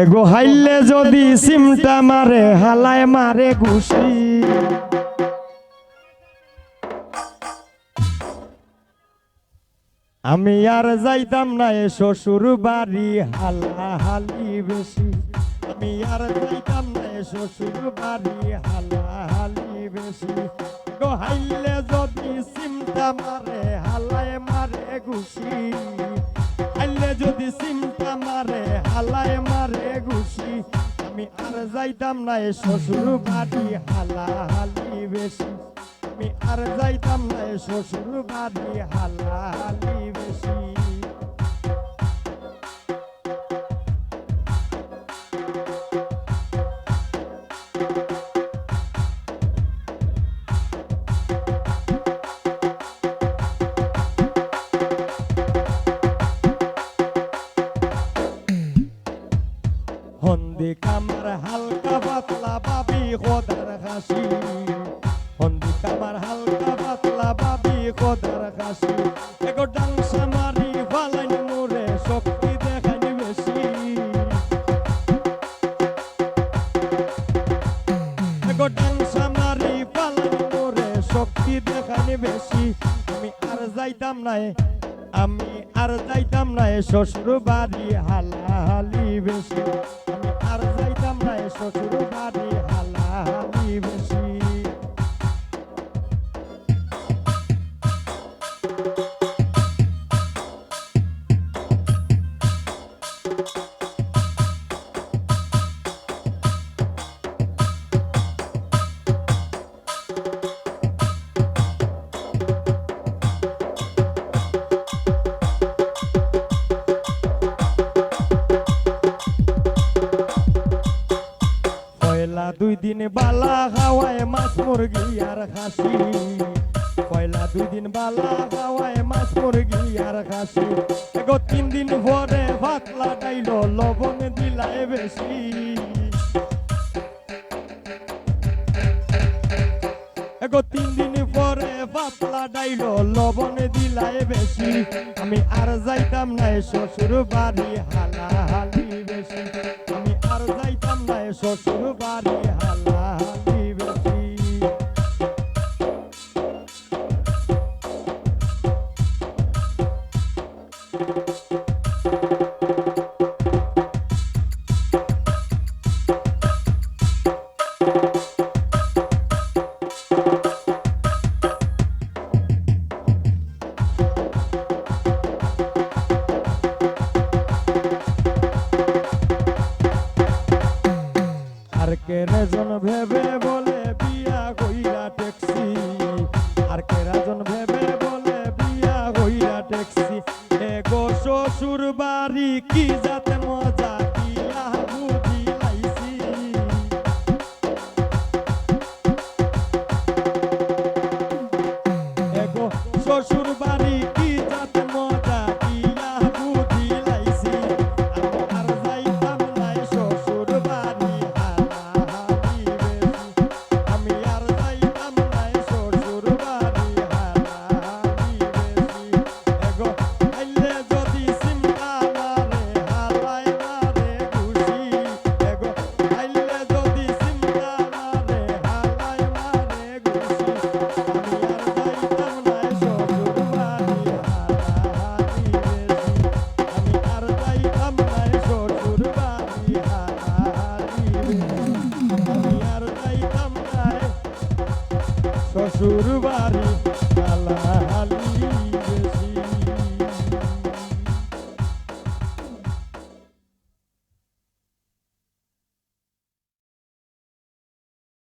এগো হাইলে যদি সিমটা মারে, হালায় মারে ঘুষি। আমি আর যাইতাম না এ শ্বশুর বাড়ি হালা হালি বেশি। আমি আর যাইতাম না এ শ্বশুর বাড়ি হালা হালি বেশি। গো হাইলে যদি সিমটা মারে, হালায় মারে ঘুষি। হাইলে যদি সিমটা মারে, হালায় মারে ঘুষি আমি আর যাইতাম না এ শ্বশুর বাড়ি হালা হালি বেশি। আমি আর যাইতাম না এ শ্বশুর বাড়ি হালা হালি বেশি। হন্দি কামার হালকা পাতলা বাবি খোদার হাসি হন্দি কামার হালকা পাতলা বাবি খোদার হাসি এগো ডাংসা মারি ফালাইন মোরে শক্তি দেখানি বেশি। এগো ডাংসা মারি ফালাইন মোরে শক্তি দেখানি বেশি। আমি আর যাইতাম না এ, আমি আর যাইতাম না এ শ্বশুর বাড়ি হালাহালি বেশি। আমি আর যাইতাম না এ শ্বশুর বাড়ি হালাহালি দুই দিন বালা খাওয়ায় মাছ মুরগি আর খাসি। পয়লা দুই দিন বালা খাওয়ায় মাছ মুরগি আর খাসি। এগো তিন দিন পরে ভাতলা ডাইল লবণ দিলায় বেশি। এগো তিন দিন পরে পাতলা ডাইল লবণ দিলায় বেশি। আমি আর যাইতাম না এ শ্বশুর বাড়ি হালা হালি বেশি। এ শ্বশুর বাড়ি ভেবে বলে বিয়া কইরা ট্যাক্সি আর কেরাজন ভেবে বলে বিয়া কইরা ট্যাক্সি এ গো শ্বশুর বাড়ি কি যাতে মজা? শ্বশুর বাড়ি হালাহালি